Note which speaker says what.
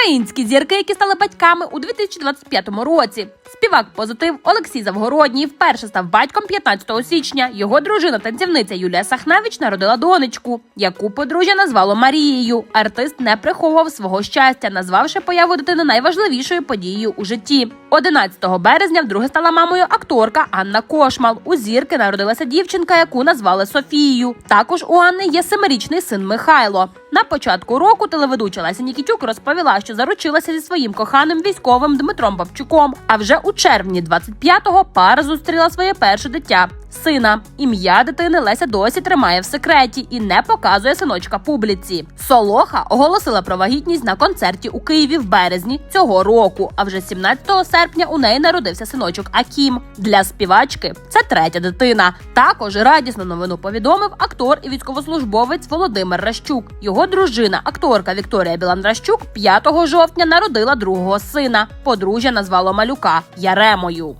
Speaker 1: Українські зірки, які стали батьками у 2025 році. Співак позитив Олексій Завгородній вперше став батьком 15 січня. Його дружина танцівниця Юлія Сахнавич народила донечку, яку подружжя назвало Марією. Артист не приховував свого щастя, назвавши появу дитини найважливішою подією у житті. 11 березня вдруге стала мамою акторка Анна Кошмал. У зірки народилася дівчинка, яку назвали Софією. Також у Анни є семирічний син Михайло. На початку року телеведуча Леся Нікітюк розповіла, що заручилася зі своїм коханим військовим Дмитром Бабчуком. А вже у червні 25-го пара зустріла своє перше дитя. Сина ім'я дитини Леся досі тримає в секреті і не показує синочка публіці. Солоха оголосила про вагітність на концерті у Києві в березні цього року. А вже 17 серпня у неї народився синочок Акім. Для співачки це третя дитина. Також радісну новину повідомив актор і військовослужбовець Володимир Ращук. Його дружина, акторка Вікторія Біландращук, 5 жовтня народила другого сина. Подружжя назвало малюка Яремою.